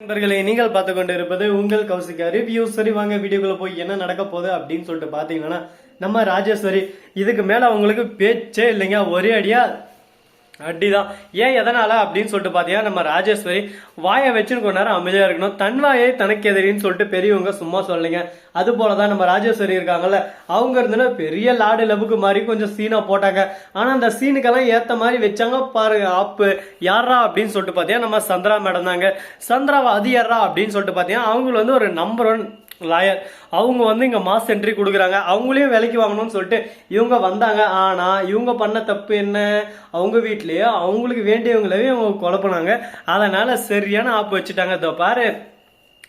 நண்பர்களே நீங்கள் பார்த்து கொண்டு இருப்பது உங்கள் கௌசிகா ரிவ்யூ சரி வாங்க வீடியோக்குள்ள போய் என்ன நடக்க போகுது அப்படின்னு சொல்லிட்டு பாத்தீங்கன்னா நம்ம ராஜேஸ்வரி இதுக்கு மேல அவங்களுக்கு பேச்சே இல்லைங்க. ஒரே அடியா அடிதான். ஏன் எதனால அப்படின்னு சொல்லிட்டு பாத்தீங்கன்னா நம்ம ராஜேஸ்வரி வாயை வச்சுன்னு கொஞ்ச நேரம் அமைதியா இருக்கணும். தன் வாயை தனக்கு எதிரின்னு சொல்லிட்டு பெரியவங்க சும்மா சொல்லலைங்க. அது போலதான் நம்ம ராஜேஸ்வரி இருக்காங்கல்ல அவங்க இருந்துன்னா பெரிய லாடு லபுக்கு மாதிரி கொஞ்சம் சீனா போட்டாங்க. ஆனா அந்த சீனுக்கெல்லாம் ஏத்த மாதிரி வச்சாங்க. பாருங்க ஆப்பு யாரா அப்படின்னு சொல்லிட்டு பாத்தீங்கன்னா நம்ம சந்திரா மேடம் தாங்க. சந்திராவா அது யாரா அப்படின்னு சொல்லிட்டு பாத்தீங்கன்னா அவங்களுக்கு வந்து ஒரு நம்பர் ஒன் லாயர் அவங்க வந்து இங்கே மாஸ் என்ட்ரி கொடுக்குறாங்க. அவங்களையும் விலைக்கு வாங்கணும்னு சொல்லிட்டு இவங்க வந்தாங்க. ஆனால் இவங்க பண்ண தப்பு என்ன? அவங்க வீட்லயே அவங்களுக்கு வேண்டியவங்களவே அவங்க கொலை பண்ணாங்க. சரியான ஆப்பு வச்சுட்டாங்க. இதோ பாரு.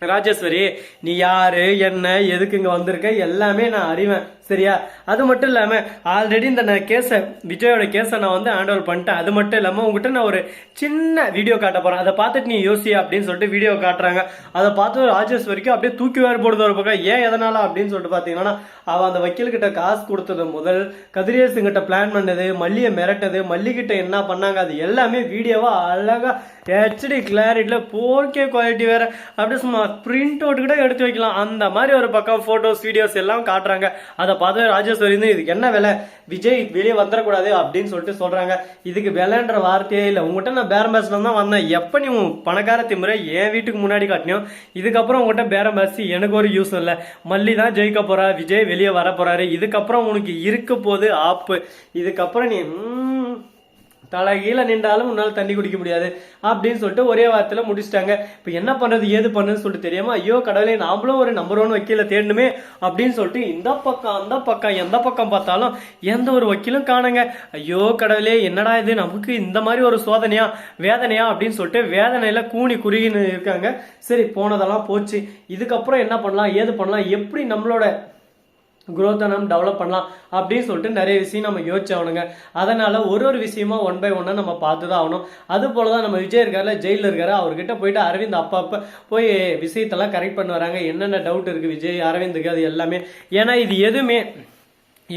ராஜேஸ்வரி நீ யாரு? என்ன? எதுக்கு இங்க வந்திருக்க? எல்லாமே நான் அறிவேன் சரியா? அது மட்டும் இல்லாம ஆல்ரெடி இந்த நான் கேஸை விஜயோட கேஸை நான் வந்து ஹேண்ட் பண்ணிட்டேன். அது மட்டும் இல்லாம உங்ககிட்ட நான் ஒரு சின்ன வீடியோ காட்ட போறேன். அதை பார்த்துட்டு நீ யோசி அப்படின்னு சொல்லிட்டு வீடியோ காட்டுறாங்க. அதை பார்த்து ராஜேஸ்வரிக்கு அப்படியே தூக்கி வேறு போடுது ஒரு பக்கம். ஏன் எதனால? அப்படின்னு சொல்லிட்டு பாத்தீங்கன்னா அவள் அந்த வக்கீல்கிட்ட காசு கொடுத்தது முதல் கதிரேசுங்கிட்ட பிளான் பண்ணது மல்லியை மிரட்டது மல்லிகிட்ட என்ன பண்ணாங்க அது எல்லாமே வீடியோவா அழகா ஹெச்டி கிளாரிட்டியில் போர்கே குவாலிட்டி வேற. அப்படியே சும்மா பிரிண்ட் அவுட் கூட எடுத்து வைக்கலாம். அந்த மாதிரி ஒரு பக்கம் போட்டோஸ் வீடியோஸ் எல்லாம் காட்டுறாங்க. அதை பார்த்து ராஜேஸ்வரி வந்து இதுக்கு என்ன விலை? விஜய் வெளியே வந்துடக்கூடாது அப்படின்னு சொல்லிட்டு சொல்றாங்க. இதுக்கு விலைன்ற வார்த்தையே இல்லை. உங்ககிட்ட நான் பேரம் பேசலாம் தான் வந்தேன். எப்போ நீ உன் பணக்கார திமுறை என் வீட்டுக்கு முன்னாடி காட்டினியும் இதுக்கப்புறம் உங்ககிட்ட பேரம் பேசி எனக்கு ஒரு யூஸ் இல்லை. மல்லி தான் ஜெயிக்க போறா விஜய் வெளியே வர போறாரு. இதுக்கப்புறம் உனக்கு இருக்க போது ஆப்பு. இதுக்கப்புறம் நீ தலைகீழ தலை கீழே நின்றாலும் உன்னால் தண்ணி குடிக்க முடியாது அப்படின்னு சொல்லிட்டு ஒரே வாரத்தில் முடிச்சிட்டாங்க. இப்போ என்ன பண்ணுறது ஏது பண்ணுன்னு சொல்லிட்டு தெரியாம ஐயோ கடவுளே நாமளும் ஒரு நம்பர் ஒன் வக்கீல தேடணுமே அப்படின்னு சொல்லிட்டு இந்த பக்கம் அந்த பக்கம் எந்த பக்கம் பார்த்தாலும் எந்த ஒரு வக்கீலும் காணுங்க. ஐயோ கடவுளே என்னடா இது? நமக்கு இந்த மாதிரி ஒரு சோதனையா வேதனையா அப்படின்னு சொல்லிட்டு வேதனையில கூனி குறுகின்னு இருக்காங்க. சரி போனதெல்லாம் போச்சு. இதுக்கப்புறம் என்ன பண்ணலாம் ஏது பண்ணலாம் எப்படி நம்மளோட குரோத்தை நம்ம டெவலப் பண்ணலாம் அப்படின்னு சொல்லிட்டு நிறைய விஷயம் நம்ம யோசிச்சாகணுங்க. அதனால ஒரு ஒரு விஷயமா ஒன் பை ஒன்னா நம்ம பார்த்து தான் ஆகணும். அது போல தான் நம்ம விஜய் இருக்காருல ஜெயிலில் இருக்காரு அவர்கிட்ட போயிட்டு அரவிந்த் அப்பா அப்பா போய் விஷயத்தெல்லாம் கரெக்ட் பண்ண வராங்க. என்னென்ன டவுட் இருக்கு விஜய் அரவிந்துக்கு அது எல்லாமே. ஏன்னா இது எதுவுமே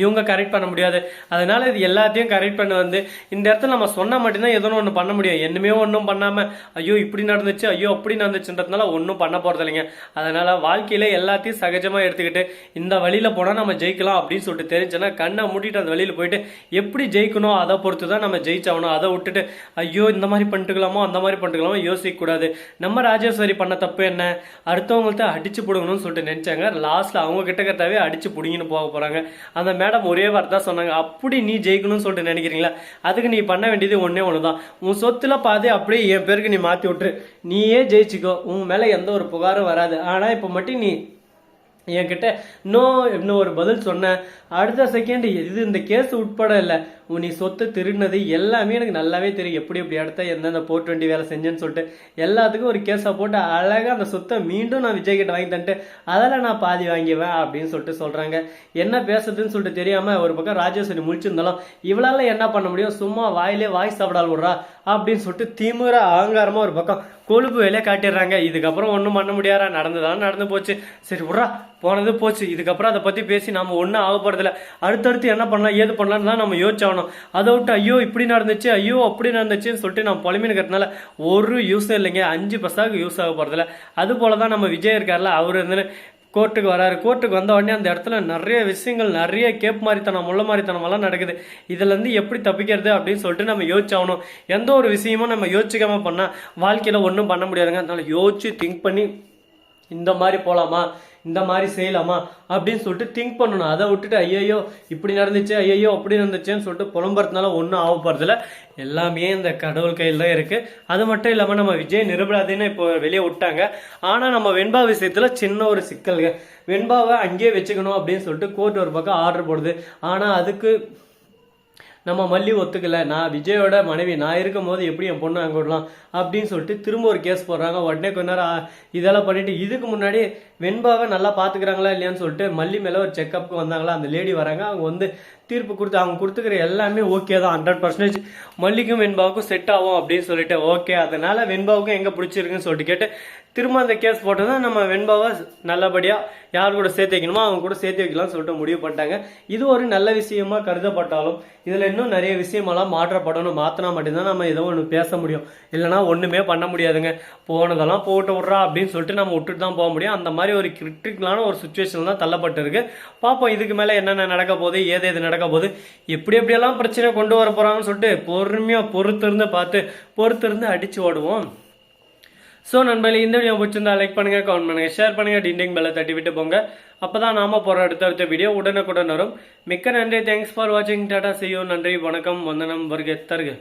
இவங்க கரெக்ட் பண்ண முடியாது. அதனால இது எல்லாத்தையும் கரெக்ட் பண்ண வந்து இந்த இடத்துல நம்ம சொன்னால் மட்டும்தான் எதோ ஒன்று பண்ண முடியும். என்னமே ஒன்றும் பண்ணாமல் ஐயோ இப்படி நடந்துச்சு ஐயோ அப்படி நடந்துச்சுன்றதுனால ஒன்றும் பண்ண போகிறது இல்லைங்க. அதனால் வாழ்க்கையில் எல்லாத்தையும் சகஜமாக எடுத்துக்கிட்டு இந்த வழியில் போனால் நம்ம ஜெயிக்கலாம் அப்படின்னு சொல்லிட்டு தெரிஞ்சுன்னா கண்ணை மூடிட்டு அந்த வழியில் போயிட்டு எப்படி ஜெயிக்கணும் அதை பொறுத்து தான் நம்ம ஜெயிச்சாகணும். அதை விட்டுட்டு ஐயோ இந்த மாதிரி பண்ணிட்டுக்கலாமோ அந்த மாதிரி பண்ணிட்டுக்கலாமோ யோசிக்கக்கூடாது. நம்ம ராஜேஸ்வரி பண்ண தப்பு என்ன? அடுத்தவங்கள்ட்ட அடிச்சு பிடுங்கணும்னு சொல்லிட்டு நினச்சாங்க. லாஸ்ட்டில் அவங்க கிட்ட கிட்டவே அடிச்சு பிடிங்கின்னு போக போகிறாங்க அந்த மேடம் ஒரே வார்த்தை தான் சொன்னாங்க. அப்படி நீ ஜெயிக்கணும்னு சொல்லிட்டு நினைக்கிறீங்களா? அதுக்கு நீ பண்ண வேண்டியது ஒன்றே ஒன்று தான் உன் சொத்துல பார்த்து அப்படியே என் பேருக்கு நீ மாற்றி விட்டுரு. நீயே ஜெயிச்சுக்கோ. உன் மேலே எந்த ஒரு புகாரும் வராது. ஆனால் இப்போ மட்டும் நீ என்கிட்ட இன்னும் இன்னும் ஒரு பதில் சொன்னேன். அடுத்த செகண்ட் இது இந்த கேஸ் உட்பட இல்லை. நீ சொத்து திருடினது எல்லாமே எனக்கு நல்லாவே தெரியும். எப்படி எப்படி இடத்த எந்தெந்த போட்டு வண்டி வேலை செஞ்சேன்னு சொல்லிட்டு எல்லாத்துக்கும் ஒரு கேஸை போட்டு அழகாக அந்த சொத்தை மீண்டும் நான் விஜய் கிட்ட வாங்கி தந்துட்டு அதில் நான் பாதி வாங்கிவேன் அப்படின்னு சொல்லிட்டு சொல்கிறாங்க என்ன பேசுறதுன்னு சொல்லிட்டு தெரியாமல் ஒரு பக்கம் ராஜேஸ்வரி முழிச்சிருந்தாலும் இவளால் என்ன பண்ண முடியும்? சும்மா வாயிலே வாய் சாப்பிடால் விட்றா அப்படின்னு சொல்லிட்டு திமுற அகங்காரமாக ஒரு பக்கம் கொழுப்பு வேலையை காட்டிடுறாங்க. இதுக்கப்புறம் ஒன்றும் பண்ண முடியாதா? நடந்துதான் நடந்து போச்சு. சரி விட்றா. போனது போச்சு. இதுக்கப்புறம் அதை பற்றி பேசி நம்ம ஒன்றும் ஆகப்படுறதில்ல அடுத்தடுத்து என்ன பண்ணலாம்? ஏது பண்ணலாம்னு தான் நம்ம யோசிச்சாகணும் அதை விட்டு ஐயோ இப்படி நடந்துச்சு ஐயோ அப்படி நடந்துச்சுன்னு சொல்லிட்டு நம்ம புலமினுக்கிறதுனால ஒரு யூஸும் இல்லைங்க. அஞ்சு பர்சாவுக்கு யூஸ் ஆக போகிறதில்ல அது போல தான் நம்ம விஜய் இருக்கார்ல அவர் வந்து கோர்ட்டுக்கு வராரு. கோர்ட்டுக்கு வந்த உடனே அந்த இடத்துல நிறைய விஷயங்கள் நிறைய கேப் மாதிரித்தனம் முள்ள மாதிரித்தனமெல்லாம் நடக்குது. இதுலேருந்து எப்படி தப்பிக்கிறது அப்படின்னு சொல்லிட்டு நம்ம யோசிச்சாகணும். எந்த ஒரு விஷயமும் நம்ம யோசிக்காமல் பண்ணால் வாழ்க்கையில் ஒன்றும் பண்ண முடியாதுங்க. அதனால் யோசிச்சு திங்க் பண்ணி இந்த மாதிரி போகலாமா இந்த மாதிரி செய்யலாமா அப்படின்னு சொல்லிட்டு திங்க் பண்ணணும். அதை விட்டுட்டு ஐயையோ இப்படி நடந்துச்சு ஐயையோ அப்படி நடந்துச்சுன்னு சொல்லிட்டு புலம்புறதுனால ஒன்றும் ஆக எல்லாமே இந்த கடவுள் கையில் தான் இருக்குது அது மட்டும் இல்லாமல் நம்ம விஜய் நிரபராதின்னு இப்போ வெளியே விட்டாங்க. ஆனால் நம்ம வெண்பா விஷயத்தில் சின்ன ஒரு சிக்கல்கள் வெண்பாவை அங்கேயே வச்சுக்கணும் அப்படின்னு சொல்லிட்டு கோர்ட் ஒரு பக்கம் ஆர்டர் போடுது. ஆனால் அதுக்கு நம்ம மல்லி ஒத்துக்கல நான் விஜயோட மனைவி நான் இருக்கும் போது எப்படி என் பொண்ணு அங்கே விடலாம் அப்படின்னு சொல்லிட்டு திரும்ப ஒரு கேஸ் போடுறாங்க. உடனே கொஞ்ச நேரம் இதெல்லாம் பண்ணிட்டு இதுக்கு முன்னாடி வெண்பாவை நல்லா பார்த்துக்கிறாங்களா இல்லையான்னு சொல்லிட்டு மல்லி மேலே ஒரு செக்கப்புக்கு வந்தாங்களா அந்த லேடி வராங்க. அவங்க வந்து தீர்ப்பு கொடுத்து அவங்க கொடுத்துக்கிற எல்லாமே ஓகே தான் ஹண்ட்ரட் பர்சன்டேஜ் மல்லிக்கும் வெண்பாவுக்கும் செட் ஆகும் அப்படின்னு சொல்லிட்டு ஓகே அதனால வெண்பாவுக்கும் எங்கே பிடிச்சிருக்குன்னு சொல்லிட்டு கேட்டு திரும்ப அந்த கேஸ் போட்டதை நம்ம வெண்பாவை நல்லபடியாக யார் கூட சேர்த்து வைக்கணுமோ அவங்க கூட சேர்த்து வைக்கலாம்னு சொல்லிட்டு முடிவு பண்ணிட்டாங்க. இது ஒரு நல்ல விஷயமா கருதப்பட்டாலும் இதில் இன்னும் நிறைய விஷயமெல்லாம் மாற்றப்படணும். மாற்றினா மட்டும்தான் நம்ம ஏதோ ஒன்று பேச முடியும். இல்லைனா ஒன்றுமே பண்ண முடியாதுங்க. போனதெல்லாம் போட்டு விட்றா அப்படின்னு சொல்லிட்டு நம்ம விட்டுட்டு தான் போக முடியும். அந்த மாதிரி ஒரு கிரிட்டிக்கலான ஒரு சுச்சுவேஷன் தான் தள்ளப்பட்டிருக்கு. பார்ப்போம் இதுக்கு மேலே என்னென்ன நடக்க போகுது ஏது எது நடக்க போகுது எப்படி எப்படியெல்லாம் பிரச்சனை கொண்டு வர போகிறாங்கன்னு சொல்லிட்டு பொறுமையாக பொறுத்திருந்து பார்த்து பொறுத்திருந்து அடித்து ஓடுவோம். ஸோ நண்பர்களே இந்த வீடியோ பிடிச்சிருந்தா லைக் பண்ணுங்க கமெண்ட் பண்ணுங்க ஷேர் பண்ணுங்க டிண்டிங் பெல்லை தட்டி விட்டு போங்க. அப்பதான் நாம போற அடுத்த அடுத்த வீடியோ உடனுக்குடன் வரும். மிக்க நன்றி தேங்க்ஸ் ஃபார் வாட்சிங் டாடா செய்யும் நன்றி வணக்கம். வந்தனம் வருக தருக.